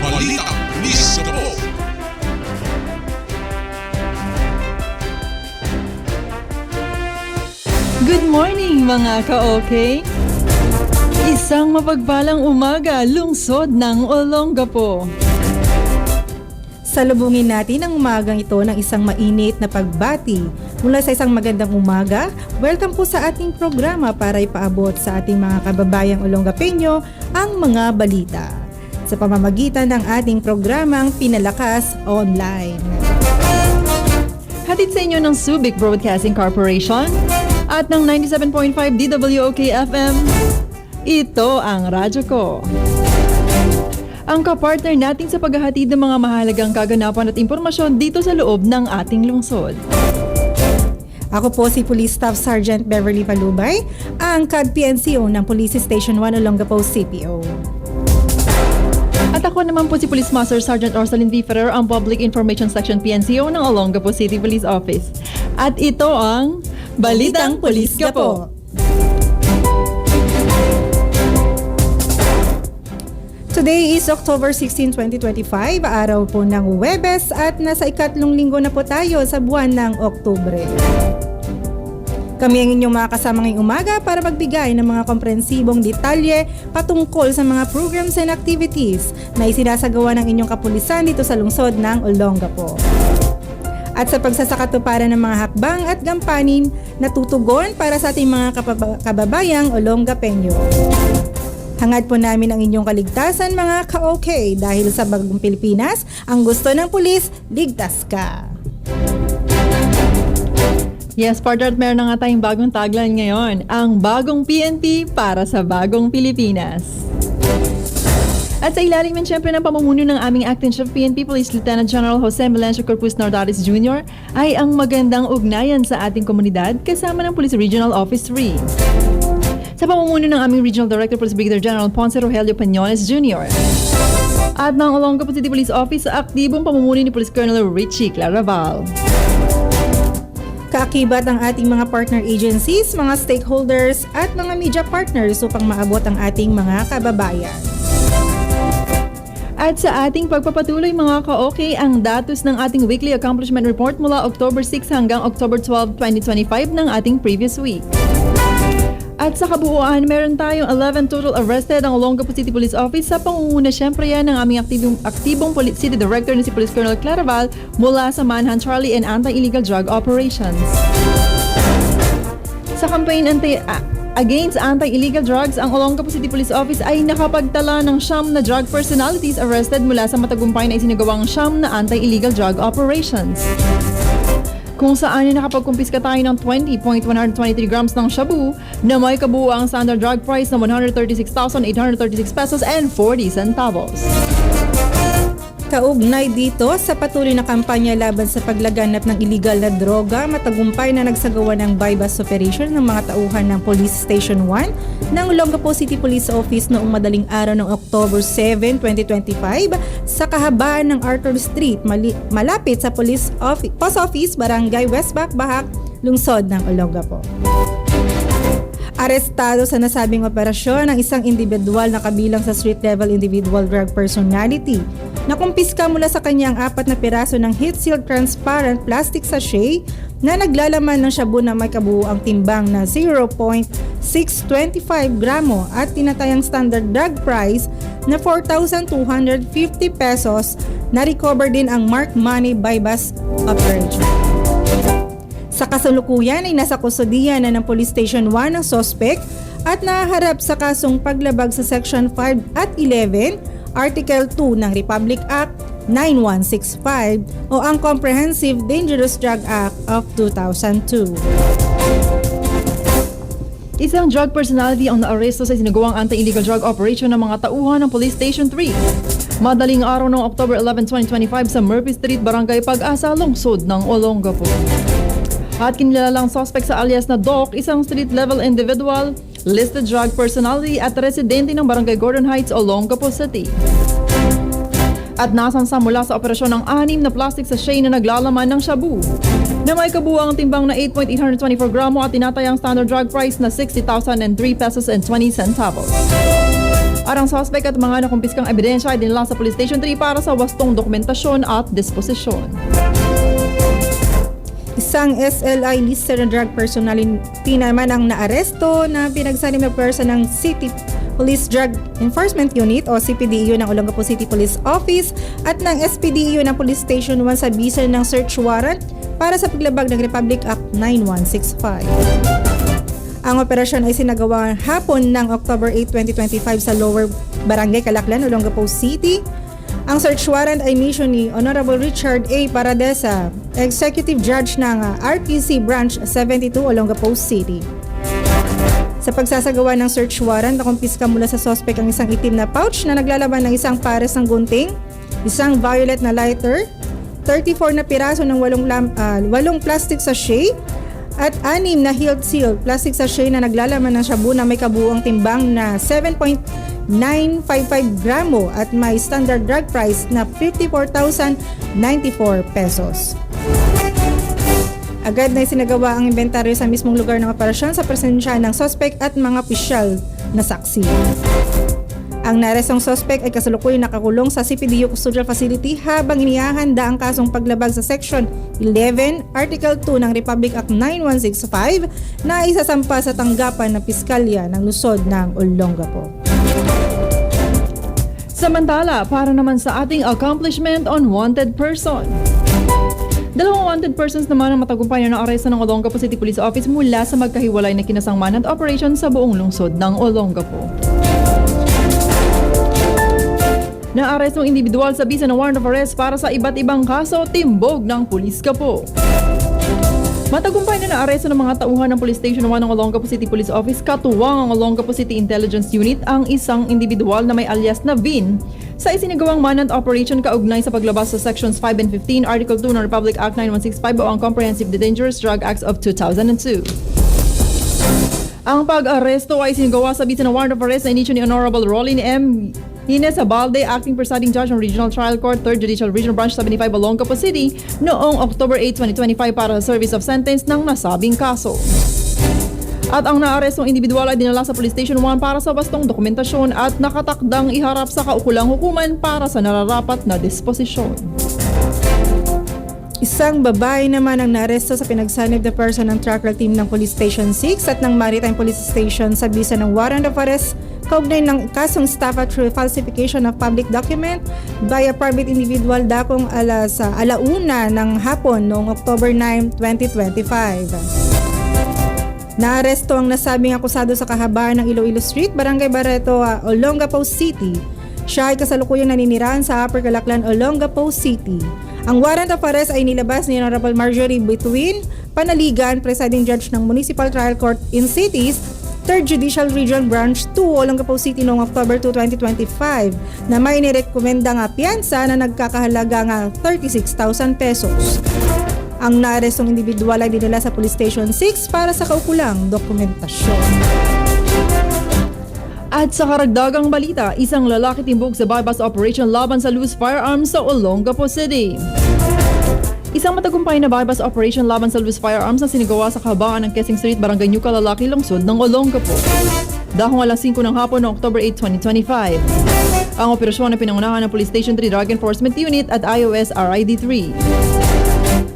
Balita Pulis Gabo. Good morning mga ka-okay! Isang mapagpalang umaga, lungsod ng Olongapo. Salubungin natin ang umagang ito ng isang mainit na pagbati. Mula sa isang magandang umaga, welcome po sa ating programa para ipaabot sa ating mga kababayang Olongapeño ang mga balita. Sa pamamagitan ng ating programang Pinalakas Online. Hatid sa inyo ng Subic Broadcasting Corporation at ng 97.5 DWOK FM. Ito ang radyo ko. Ang kapartner natin sa paghahatid ng mga mahalagang kaganapan at impormasyon dito sa loob ng ating lungsod. Ako po si Police Staff Sergeant Beverly Palubay, ang CAD PNCO ng Police Station 1 Olongapo CPO. At ako naman po si Police Master Sergeant Orsalin V. Ferrer, ang Public Information Section PNCO ng Olongapo City Police Office. At ito ang Balitang Police ka po. Today is October 16, 2025, araw po ng Webes at nasa ikatlong linggo na po tayo sa buwan ng Oktubre. Kami ang inyong mga kasama ngayong umaga para magbigay ng mga komprehensibong detalye patungkol sa mga programs and activities na isinasagawa ng inyong kapulisan dito sa lungsod ng Olongapo. At sa pagsasakatuparan ng mga hakbang at gampanin na tutugon para sa ating mga kababayang Olongapeño. Hangad po namin ang inyong kaligtasan mga ka-okay dahil sa bagong Pilipinas, ang gusto ng pulis, ligtas ka. Yes, partner, meron na nga tayong bagong tagline ngayon. Ang bagong PNP para sa bagong Pilipinas. At sa ilalim din syempre ng pamumuno ng aming Acting Chief PNP Police Lieutenant General Jose Melencio Corpus Nardaris Jr. ay ang magandang ugnayan sa ating komunidad kasama ng Police Regional Office 3. Sa pamumuno ng aming Regional Director Police Brigadier General Ponce Rogelio Pañones Jr. At ng Olongapo City Police Office sa aktibong pamumuno ni Police Colonel Richie Claraval. Kaakibat ang ating mga partner agencies, mga stakeholders at mga media partners upang maabot ang ating mga kababayan. At sa ating pagpapatuloy mga ka-okay, ang datos ng ating weekly accomplishment report mula October 6 hanggang October 12, 2025 ng ating previous week. At sa kabuuan, meron tayong 11 total arrested ang Olongapo City Police Office sa pangunguna syempre yan ng aming aktibong, aktibong Poli- City Director na si Police Colonel Claraval mula sa Manhunt Charlie and Anti-Illegal Drug Operations. Sa campaign anti, against anti-illegal drugs, ang Olongapo City Police Office ay nakapagtala ng siyam na drug personalities arrested mula sa matagumpay na isinagawang siyam na anti-illegal drug operations. Kung saan ay nakapagkumpiska tayo ng 20.123 grams ng shabu na may kabuuang standard drug price na 136,836 pesos and 40 centavos. Kaugnay dito sa patuloy na kampanya laban sa paglaganap ng illegal na droga, matagumpay na nagsagawa ng bypass operation ng mga tauhan ng Police Station 1 ng Olongapo City Police Office noong madaling araw ng October 7, 2025 sa kahabaan ng Arthur Street, mali- malapit sa Police Office, Post Office, Barangay Westback, Bahak, lungsod ng Olongapo. Arestado sa nasabing operasyon ang isang individual na kabilang sa street-level individual drug personality. Nakumpiska mula sa kanya ang apat na piraso ng heat-sealed transparent plastic sachet na naglalaman ng shabu na may kabuuang timbang na 0.625 gramo at tinatayang standard drug price na 4,250 pesos na recover din ang mark money bypass operation. Sa kasalukuyan ay nasa kusodiyan na ng Police Station 1 ang sospek at nahaharap sa kasong paglabag sa Section 5 at 11, Article 2 ng Republic Act 9165 o ang Comprehensive Dangerous Drug Act of 2002. Isang drug personality ang naaresto sa sinagawang anti-illegal drug operation ng mga tauhan ng Police Station 3. Madaling araw ng October 11, 2025 sa Murphy Street, Barangay Pag-asa, lungsod ng Olongapo. At kinilalang suspect sa alias na Doc, isang street-level individual, listed drug personality at residente ng Barangay Gordon Heights, Olongapo City. At nasansa mula sa operasyon ng anim na plastic sachet na naglalaman ng shabu na may kabuang timbang na 8.824 gramo at tinatayang standard drug price na 60,003 pesos and 20 centavos. At ang suspect at mga nakumpiskang ebidensya ay dinala sa Police Station 3 para sa wastong dokumentasyon at disposisyon. Isang SLI listed na drug personality naman ang naaresto na pinagsanim na person ng City Police Drug Enforcement Unit o CPDEU ng Olongapo City Police Office at ng SPDEU ng Police Station 1 sa bisa ng search warrant para sa paglabag ng Republic Act 9165. Ang operasyon ay sinagawa hapon ng October 8, 2025 sa Lower Barangay Calaclan, Olongapo City. Ang search warrant ay mission ni Honorable Richard A. Paradesa, Executive Judge ng uh, RTC Branch 72, Olongapo City. Sa pagsasagawa ng search warrant, nakumpiska mula sa sospek ang isang itim na pouch na naglalaman ng isang pares ng gunting, isang violet na lighter, 34 na piraso ng walong, lam, ah, walong plastic sachet, at anim na healed seal plastic sachet na naglalaman ng shabu na may kabuuang timbang na 7.955 gramo at may standard drug price na 54,094 pesos. Agad na isinagawa ang inventaryo sa mismong lugar ng operasyon sa presensya ng sospek at mga pisyal na saksi. Ang narestong sospek ay kasalukuyang nakakulong sa CPDU Custodial Facility habang inihahanda ang kasong paglabag sa Section 11, Article 2 ng Republic Act 9165 na isasampa sa tanggapan ng Piskalya ng Lungsod ng Olongapo. Samantala, para naman sa ating accomplishment on wanted person. Dalawang wanted persons naman ang matagumpay na naaresto ng Olongapo City Police Office mula sa magkahiwalay na kinasangman at operation sa buong lungsod ng Olongapo. Naarestong individual sa bisa ng warrant of arrest para sa iba't ibang kaso, timbog ng pulis kapo. Matagumpay na naaresto ng mga tauhan ng Police Station 1 ng Olongapo City Police Office katuwang ang Olongapo City Intelligence Unit ang isang individual na may alias na Vin sa isinagawang manhunt operation kaugnay sa paglabas sa Sections 5 and 15 Article 2 ng Republic Act 9165 o ang Comprehensive Dangerous Drug Acts of 2002. Ang pag-aresto ay sinagawa sa bisa ng warrant of arrest na inisyo ni Honorable Rolin M. Hines Abalde, Acting Presiding Judge ng Regional Trial Court, 3rd Judicial Regional Branch 75 Olongapo City noong October 8, 2025 para sa service of sentence ng nasabing kaso. At ang naarestong individual ay dinala sa Police Station 1 para sa bastong dokumentasyon at nakatakdang iharap sa kaukulang hukuman para sa nararapat na disposisyon. Isang babae naman ang naresto sa pinagsanib na person ng tracker team ng Police Station 6 at ng Maritime Police Station sa bisa ng warrant of arrest kaugnay ng kasong statutory falsification of public document by a private individual dakong alas sa alauna ng hapon noong October 9, 2025. Naaresto ang nasabing akusado sa kahabaan ng Iloilo Street, Barangay Barreto, uh, Olongapo City. Siya ay kasalukuyang naninirahan sa Upper Calaclan, Olongapo City. Ang warrant of arrest ay nilabas ni Honorable Marjorie Between Panaligan, Presiding Judge ng Municipal Trial Court in Cities, 3rd Judicial Region Branch 2, Olongapo City noong October 2, 2025 na may nirekomenda nga piyansa na nagkakahalaga nga 36,000 pesos. Ang naarestong individual ay dinala sa Police Station 6 para sa kaukulang dokumentasyon. At sa karagdagang balita, isang lalaki timbog sa bypass operation laban sa loose firearms sa Olongapo City. Isang matagumpay na bypass operation laban sa loose firearms na sinigawa sa kahabaan ng Quezon Street, Barangay New Kalalaki, lungsod ng Olongapo. Dahong alas 5 ng hapon ng October 8, 2025. Ang operasyon na pinangunahan ng Police Station 3 Drug Enforcement Unit at iOS RID-3.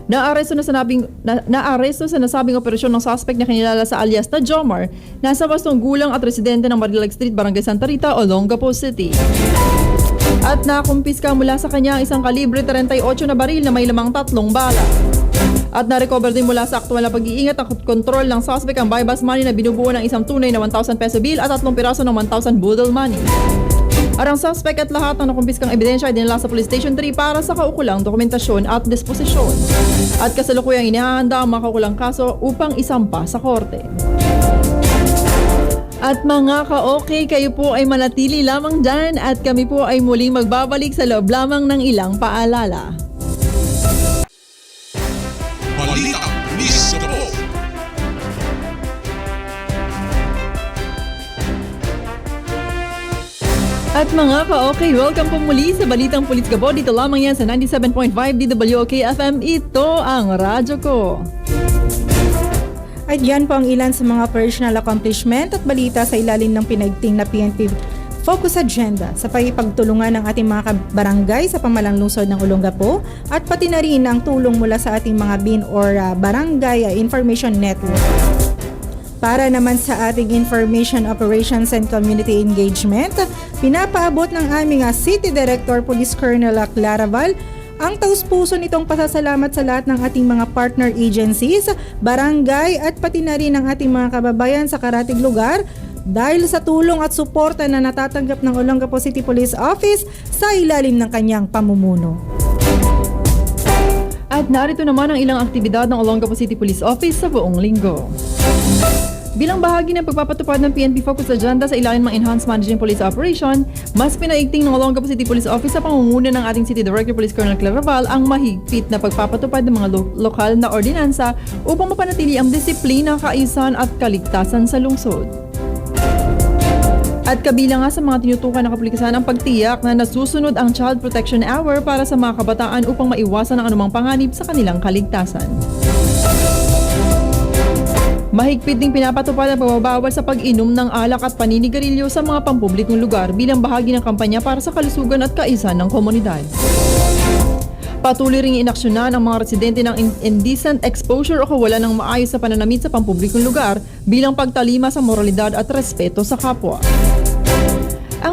Naaresto na sa na, naaresto sa nasabing operasyon ng suspect na kinilala sa alias na Jomar, nasa bastong gulang at residente ng Marilag Street, Barangay Santa Rita, Olongapo City. At nakumpiska mula sa kanya ang isang kalibre 38 na baril na may lamang tatlong bala. At na-recover din mula sa aktual na pag-iingat at kontrol ng suspect ang bypass money na binubuo ng isang tunay na 1,000 peso bill at tatlong piraso ng 1,000 budol money. At ang suspect at lahat ng nakumpiskang ebidensya ay dinala sa Police Station 3 para sa kaukulang dokumentasyon at disposisyon. At kasalukuyang inihahanda ang mga kaso upang isampa sa korte. At mga ka-okay, kayo po ay manatili lamang dyan at kami po ay muling magbabalik sa loob lamang ng ilang paalala. Balita Miss Gabo. At mga ka-okay, welcome po muli sa Balitang Pulis Gabo. Dito lamang yan sa 97.5 DWOK FM. Ito ang radyo ko. At yan po ang ilan sa mga operational accomplishment at balita sa ilalim ng pinaigting na PNP focus agenda sa pagpagtulungan ng ating mga barangay sa pamalang lungsod ng Olongapo at pati na rin ang tulong mula sa ating mga BIN or ah, Barangay Information Network. Para naman sa ating Information Operations and Community Engagement, pinapaabot ng aming ah, City Director Police Colonel ah, Claraval ang taus-puso nitong pasasalamat sa lahat ng ating mga partner agencies, barangay at pati na rin ang ating mga kababayan sa karatig lugar dahil sa tulong at suporta na natatanggap ng Olongapo City Police Office sa ilalim ng kanyang pamumuno. At narito naman ang ilang aktibidad ng Olongapo City Police Office sa buong linggo. Bilang bahagi ng pagpapatupad ng PNP Focus Agenda sa ilalim ng Enhanced Managing Police Operation, mas pinaigting ng Olongapo City Police Office sa pangunguna ng ating City Director Police Colonel Claraval ang mahigpit na pagpapatupad ng mga lo- lokal na ordinansa upang mapanatili ang disiplina, kaayusan at kaligtasan sa lungsod. At kabilang nga sa mga tinutukan ng kapulisan ang pagtiyak na nasusunod ang Child Protection Hour para sa mga kabataan upang maiwasan ang anumang panganib sa kanilang kaligtasan. Mahigpit ding pinapatupad ang pagbabawal sa pag-inom ng alak at paninigarilyo sa mga pampublikong lugar bilang bahagi ng kampanya para sa kalusugan at kaisan ng komunidad. Patuloy ring inaksyonan ang mga residente ng in- indecent exposure o kawalan ng maayos sa pananamit sa pampublikong lugar bilang pagtalima sa moralidad at respeto sa kapwa.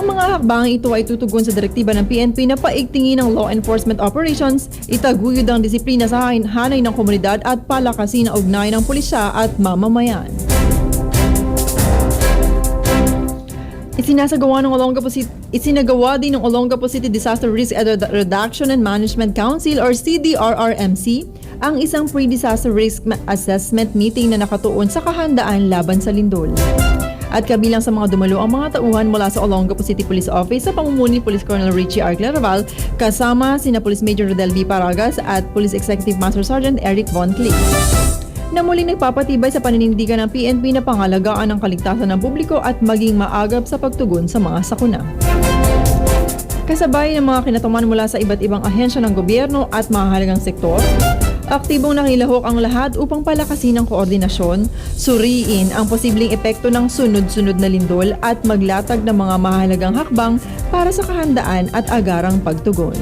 Ang mga hakbang ito ay tutugon sa direktiba ng PNP na paigtingin ang law enforcement operations, itaguyod ang disiplina sa hanay ng komunidad at palakasin ang ugnay ng pulisya at mamamayan. Isinasagawa ng Olongapo City, isinagawa din ng Olongapo City Disaster Risk Redu- Reduction and Management Council or CDRRMC ang isang pre-disaster risk assessment meeting na nakatuon sa kahandaan laban sa lindol. At kabilang sa mga dumalo ang mga tauhan mula sa Olongapo City Police Office sa pamumuno ni Police Colonel Richie R. Claraval kasama sina Police Major Rodel B. Paragas at Police Executive Master Sergeant Eric Von Cleef na muling nagpapatibay sa paninindigan ng PNP na pangalagaan ang kaligtasan ng publiko at maging maagap sa pagtugon sa mga sakuna. Kasabay ng mga kinatuman mula sa iba't ibang ahensya ng gobyerno at mahalagang sektor, aktibong nakilahok ang lahat upang palakasin ang koordinasyon, suriin ang posibleng epekto ng sunod-sunod na lindol at maglatag ng mga mahalagang hakbang para sa kahandaan at agarang pagtugon.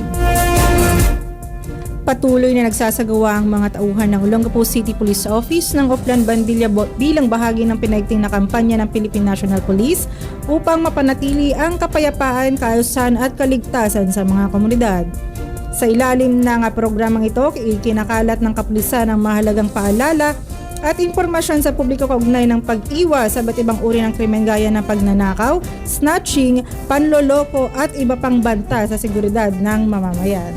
Patuloy na nagsasagawa ang mga tauhan ng Olongapo City Police Office ng Oplan Bandilla bilang bahagi ng pinaigting na kampanya ng Philippine National Police upang mapanatili ang kapayapaan, kaayusan at kaligtasan sa mga komunidad. Sa ilalim ng programang ito, ikinakalat ng kapulisan ang mahalagang paalala at impormasyon sa publiko kaugnay ng pag-iwas sa ba't ibang uri ng krimen gaya ng pagnanakaw, snatching, panloloko at iba pang banta sa seguridad ng mamamayan.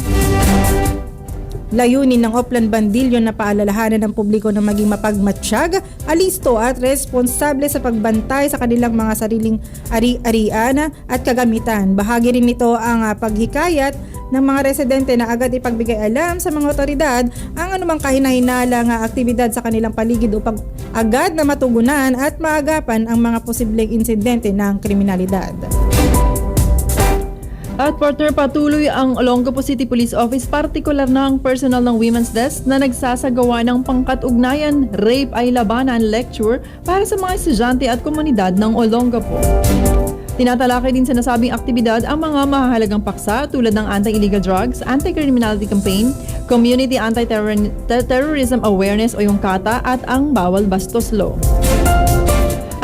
Layunin ng Oplan Bandilyo na paalalahanan ng publiko na maging mapagmatsyag, alisto at responsable sa pagbantay sa kanilang mga sariling ari-arian at kagamitan. Bahagi rin nito ang ah, paghikayat ng mga residente na agad ipagbigay alam sa mga otoridad ang anumang kahinahinalang ah, aktibidad sa kanilang paligid upang agad na matugunan at maagapan ang mga posibleng insidente ng kriminalidad. At partner patuloy ang Olongapo City Police Office, partikular na ang personal ng Women's Desk na nagsasagawa ng pangkat-ugnayan Rape ay Labanan Lecture para sa mga estudyante at komunidad ng Olongapo. Tinatalakay din sa nasabing aktibidad ang mga mahahalagang paksa tulad ng anti-illegal drugs, anti-criminality campaign, community anti-terrorism awareness o yung KATA at ang bawal bastos law.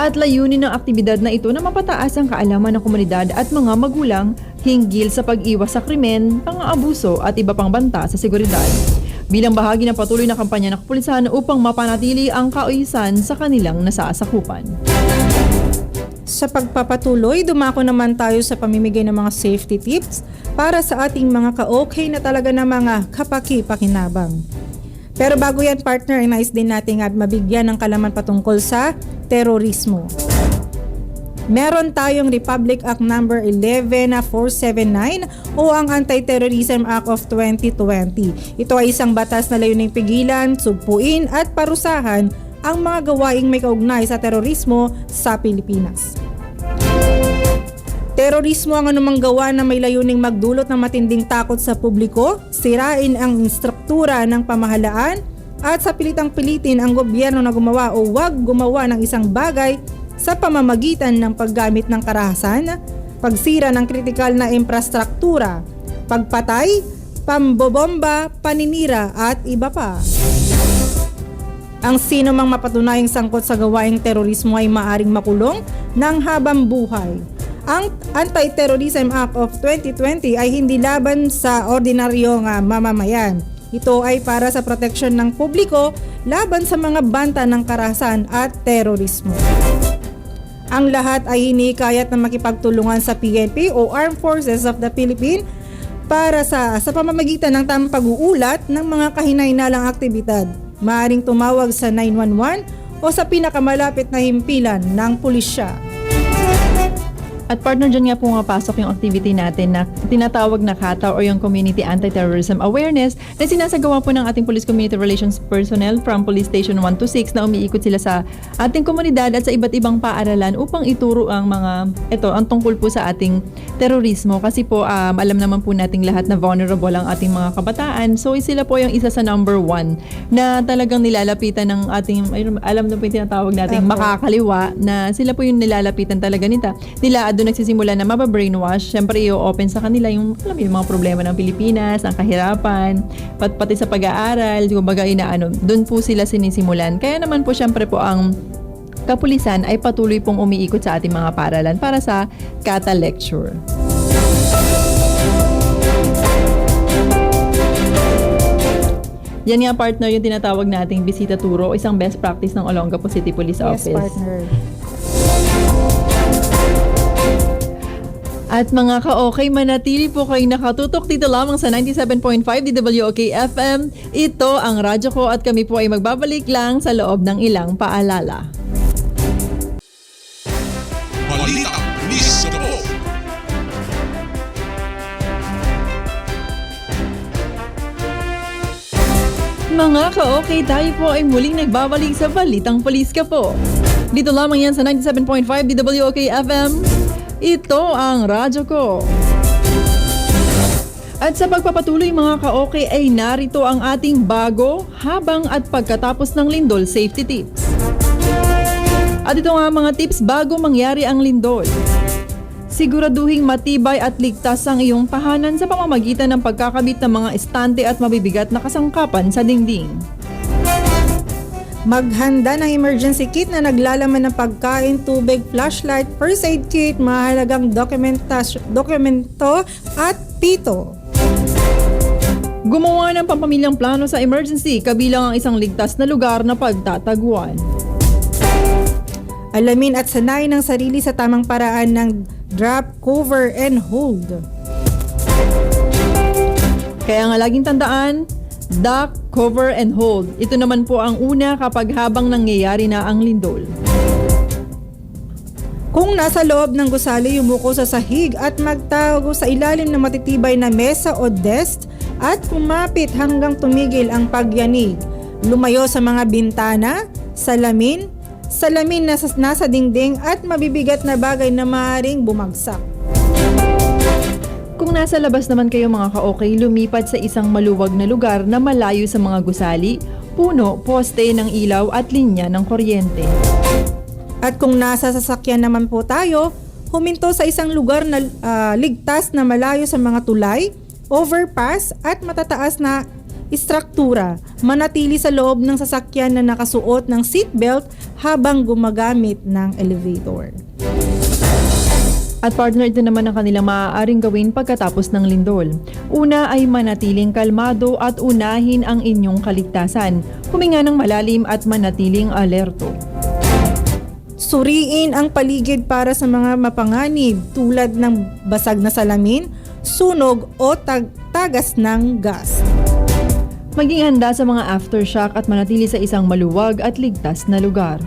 At layunin ng aktibidad na ito na mapataas ang kaalaman ng komunidad at mga magulang hinggil sa pag-iwas sa krimen, pang-aabuso at iba pang banta sa seguridad. Bilang bahagi ng patuloy na kampanya ng kapulisan upang mapanatili ang kauyusan sa kanilang nasasakupan. Sa pagpapatuloy, dumako naman tayo sa pamimigay ng mga safety tips para sa ating mga ka-okay na talaga na mga kapaki-pakinabang. Pero bago yan partner, ay nais din nating at mabigyan ng kalaman patungkol sa terorismo. Meron tayong Republic Act number 11479 o ang Anti-Terrorism Act of 2020. Ito ay isang batas na layuning pigilan, sugpuin at parusahan ang mga gawaing may kaugnay sa terorismo sa Pilipinas. Terorismo ang anumang gawa na may layuning magdulot ng matinding takot sa publiko, sirain ang instruktura ng pamahalaan, at sa pilitang pilitin ang gobyerno na gumawa o wag gumawa ng isang bagay sa pamamagitan ng paggamit ng karahasan, pagsira ng kritikal na infrastruktura, pagpatay, pambobomba, paninira at iba pa. Ang sino mang mapatunayang sangkot sa gawaing terorismo ay maaring makulong ng habang buhay. Ang Anti-Terrorism Act of 2020 ay hindi laban sa ordinaryong ah, mamamayan. Ito ay para sa proteksyon ng publiko laban sa mga banta ng karahasan at terorismo. Ang lahat ay hinikayat na makipagtulungan sa PNP o Armed Forces of the Philippines para sa sa pamamagitan ng tamang pag-uulat ng mga kahinainalang aktibidad. Maaring tumawag sa 911 o sa pinakamalapit na himpilan ng pulisya. At partner dyan nga po nga pasok yung activity natin na tinatawag na KATA or yung Community Anti-Terrorism Awareness na sinasagawa po ng ating Police Community Relations personnel from Police Station 1 to 6 na umiikot sila sa ating komunidad at sa iba't ibang paaralan upang ituro ang mga, ito, ang tungkol po sa ating terorismo. Kasi po, um, alam naman po nating lahat na vulnerable ang ating mga kabataan. So, sila po yung isa sa number one na talagang nilalapitan ng ating, alam na po yung tinatawag nating makakaliwa na sila po yung nilalapitan talaga nita. Nila doon nagsisimula na mababrainwash. Siyempre, i-open sa kanila yung, alam mo, yung mga problema ng Pilipinas, ang kahirapan, pat pati sa pag-aaral, kumbaga inaano, doon po sila sinisimulan. Kaya naman po, siyempre po, ang kapulisan ay patuloy pong umiikot sa ating mga paralan para sa Kata Lecture. Yan nga partner yung tinatawag nating bisita turo, isang best practice ng Olongapo City Police Yes, Office. partner. At mga ka-okay, manatili po kayong nakatutok dito lamang sa 97.5 DWOK FM. Ito ang radyo ko at kami po ay magbabalik lang sa loob ng ilang paalala. Balita Tabo. Mga ka-okay, tayo po ay muling nagbabalik sa Balitang Polis ka po. Dito lamang yan sa 97.5 DWOK FM. Ito ang radyo ko. At sa pagpapatuloy mga ka-okay ay narito ang ating bago, habang at pagkatapos ng lindol safety tips. At ito nga mga tips bago mangyari ang lindol. Siguraduhing matibay at ligtas ang iyong tahanan sa pamamagitan ng pagkakabit ng mga estante at mabibigat na kasangkapan sa dingding. Maghanda ng emergency kit na naglalaman ng pagkain, tubig, flashlight, first aid kit, mahalagang dokumento at pito. Gumawa ng pampamilyang plano sa emergency kabilang ang isang ligtas na lugar na pagtataguan. Alamin at sanayin ang sarili sa tamang paraan ng drop, cover, and hold. Kaya nga laging tandaan, duck, cover, and hold. Ito naman po ang una kapag habang nangyayari na ang lindol. Kung nasa loob ng gusali, yumuko sa sahig at magtago sa ilalim ng matitibay na mesa o desk at kumapit hanggang tumigil ang pagyanig. Lumayo sa mga bintana, salamin, salamin na sa, nasa dingding at mabibigat na bagay na maaaring bumagsak. Kung nasa labas naman kayo mga ka-okay, lumipat sa isang maluwag na lugar na malayo sa mga gusali, puno, poste ng ilaw at linya ng kuryente. At kung nasa sasakyan naman po tayo, huminto sa isang lugar na ah, ligtas na malayo sa mga tulay, overpass at matataas na istruktura. Manatili sa loob ng sasakyan na nakasuot ng seatbelt habang gumagamit ng elevator. At partner, ito naman ang kanilang maaaring gawin pagkatapos ng lindol. Una ay manatiling kalmado at unahin ang inyong kaligtasan. Huminga ng malalim at manatiling alerto. Suriin ang paligid para sa mga mapanganib tulad ng basag na salamin, sunog o tag- tagas ng gas. Maging handa sa mga aftershock at manatili sa isang maluwag at ligtas na lugar.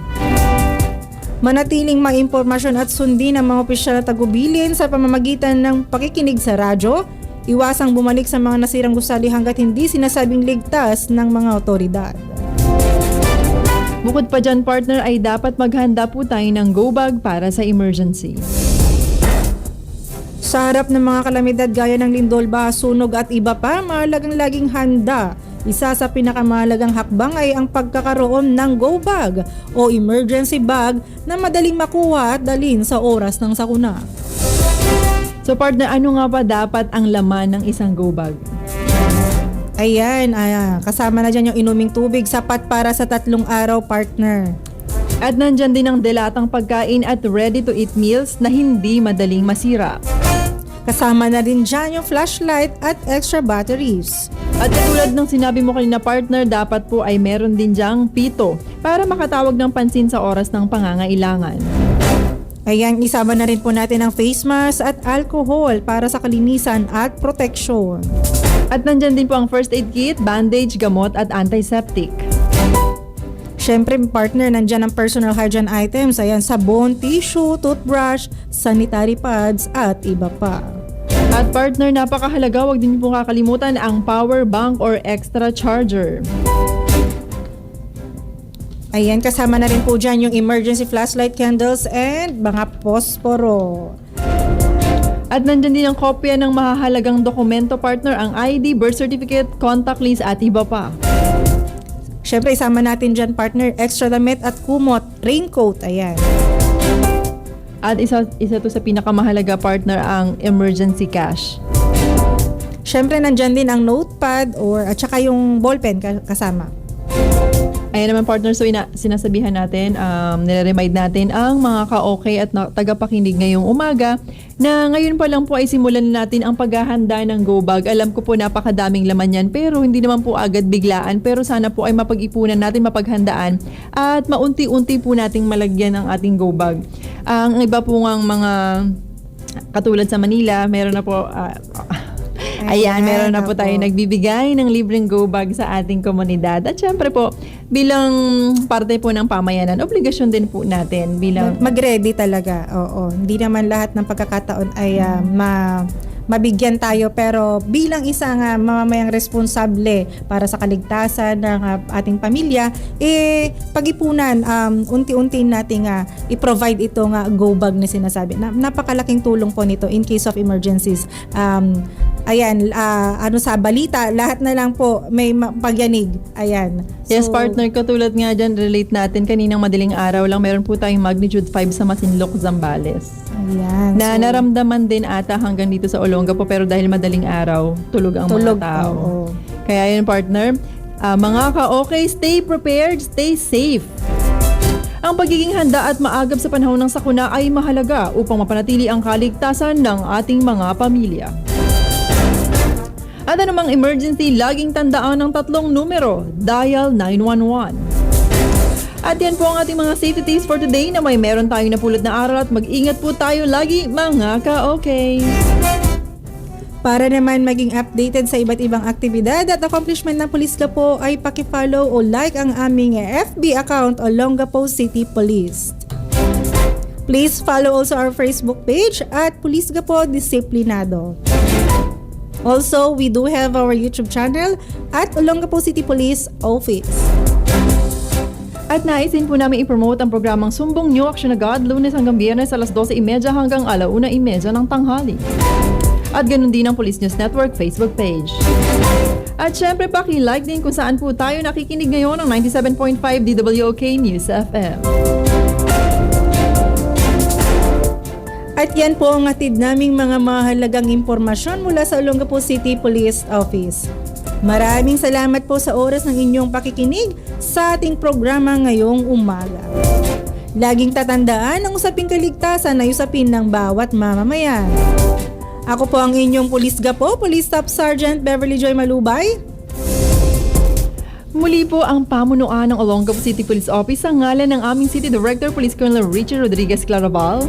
Manatiling maimpormasyon at sundin ang mga opisyal na tagubilin sa pamamagitan ng pakikinig sa radyo, iwasang bumalik sa mga nasirang gusali hanggat hindi sinasabing ligtas ng mga otoridad. Bukod pa dyan, partner, ay dapat maghanda po tayo ng go bag para sa emergency. Sa harap ng mga kalamidad gaya ng lindol, baha, sunog at iba pa, mahalagang laging handa. Isa sa pinakamahalagang hakbang ay ang pagkakaroon ng go bag o emergency bag na madaling makuha at dalhin sa oras ng sakuna. So partner, ano nga ba dapat ang laman ng isang go bag? Ayan, ah, kasama na dyan yung inuming tubig, sapat para sa tatlong araw, partner. At nandyan din ang delatang pagkain at ready-to-eat meals na hindi madaling masira. Kasama na rin dyan yung flashlight at extra batteries. At katulad ng sinabi mo kanina partner, dapat po ay meron din dyang pito para makatawag ng pansin sa oras ng pangangailangan. Ayan, isama na rin po natin ang face mask at alcohol para sa kalinisan at protection. At nandyan din po ang first aid kit, bandage, gamot at antiseptic. Siyempre, partner, nandyan ang personal hygiene items. Ayan, sabon, tissue, toothbrush, sanitary pads, at iba pa. At partner, napakahalaga, huwag din po kakalimutan ang power bank or extra charger. Ayan, kasama na rin po dyan yung emergency flashlight candles and mga posporo. At nandyan din ang kopya ng mahahalagang dokumento partner, ang ID, birth certificate, contact list at iba pa. Siyempre, isama natin dyan, partner, extra damit at kumot, raincoat, ayan. At isa, isa to sa pinakamahalaga partner ang emergency cash. Siyempre, nandyan din ang notepad or at saka yung ballpen ka- kasama. Ayan naman partner, so ina- sinasabihan natin, um, nire-remind natin ang mga ka-okay at na- tagapakinig ngayong umaga na ngayon pa lang po ay simulan na natin ang paghahanda ng go bag. Alam ko po napakadaming laman yan pero hindi naman po agad biglaan pero sana po ay mapag-ipunan natin, mapaghandaan at maunti-unti po nating malagyan ang ating go bag. Ang iba po ng mga katulad sa Manila, meron na po ah, Ayan, Ayan, meron na po tayo nagbibigay ng libreng go bag sa ating komunidad. At syempre po, bilang parte po ng pamayanan, obligasyon din po natin bilang Mag- Mag-ready talaga, oo. Hindi naman lahat ng pagkakataon ay ah, ma mabigyan tayo pero bilang isang ah, mamamayang responsable para sa kaligtasan ng ah, ating pamilya eh pag-ipunan um, unti-unti nating ah, i-provide ito nga go bag na sinasabi. Na, napakalaking tulong po nito in case of emergencies. Um, ayan ah, ano sa balita lahat na lang po may ma- pagyanig ayan Yes, So, partner, katulad nga dyan, relate natin, kaninang madaling araw lang, meron po tayong magnitude 5 sa Masinloc, Zambales. ayan Na So, naramdaman din ata hanggang dito sa Olonga po, pero dahil madaling araw, tulog ang tulog mga tao. oo. Kaya yun, partner, ah, mga ka-okay, stay prepared, stay safe. Ang pagiging handa at maagap sa panahon ng sakuna ay mahalaga upang mapanatili ang kaligtasan ng ating mga pamilya. At anumang emergency, laging tandaan ng tatlong numero, dial 911. At yan po ang ating mga safety tips for today na may meron tayong napulot na aral at mag-ingat po tayo lagi mga ka-okay. Para naman maging updated sa iba't ibang aktibidad at accomplishment ng Police Gapo ay pakifollow o like ang aming FB account Olongapo City Police. Please follow also our Facebook page at Police Gapo Disiplinado. Also, we do have our YouTube channel at Olongapo City Police Office. At naisin po namin i-promote ang programang Sumbong New Action Agad lunes hanggang biyernes alas 12.30 hanggang alauna 30 ng tanghali. At ganun din ang Police News Network Facebook page. At syempre paki-like din kung saan po tayo nakikinig ngayon ng 97.5 DWOK News FM. At yan po ang atid naming mga mahalagang impormasyon mula sa Olongapo City Police Office. Maraming salamat po sa oras ng inyong pakikinig sa ating programa ngayong umaga. Laging tatandaan ang usaping kaligtasan ay usapin ng bawat mamamayan. Ako po ang inyong Police Gapo, Police Staff Sergeant Beverly Joy Malubay. Muli po ang pamunuan ng Olongapo City Police Office sa ngalan ng aming City Director Police Colonel Richard Rodriguez Claraval.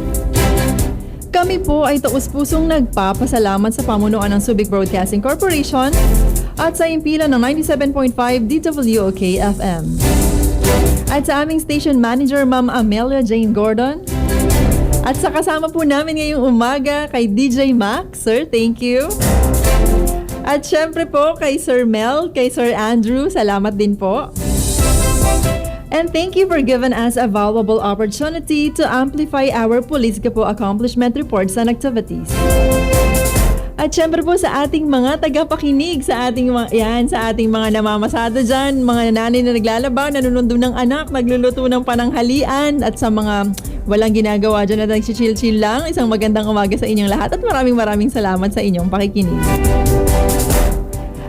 Kami po ay taus-pusong nagpapasalamat sa pamunuan ng Subic Broadcasting Corporation at sa impilan ng 97.5 DWOK FM. At sa aming station manager, Ma'am Amelia Jane Gordon. At sa kasama po namin ngayong umaga kay DJ Mac. Sir, thank you. At syempre po kay Sir Mel, kay Sir Andrew, salamat din po. And thank you for giving us a valuable opportunity to amplify our Police Gapo accomplishment reports and activities. At syempre po sa ating mga tagapakinig, sa ating mga, yan, sa ating mga namamasada dyan, mga nanay na naglalaba, nanunundo ng anak, nagluluto ng pananghalian, at sa mga walang ginagawa dyan na nagsichill-chill lang, isang magandang umaga sa inyong lahat at maraming maraming salamat sa inyong pakikinig.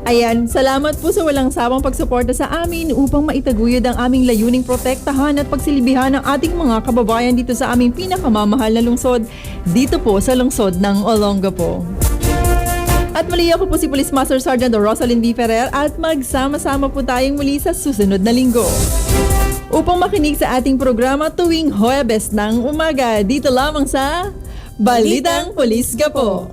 Ayan, salamat po sa walang sawang pagsuporta sa amin upang maitaguyod ang aming layuning protektahan at pagsilibihan ng ating mga kababayan dito sa aming pinakamamahal na lungsod, dito po sa lungsod ng Olongapo. At muli ako po si Police Master Sergeant Rosalind B. Ferrer at magsama-sama po tayong muli sa susunod na linggo. Upang makinig sa ating programa tuwing Huwebes ng umaga, dito lamang sa Balitang Polis Gapo.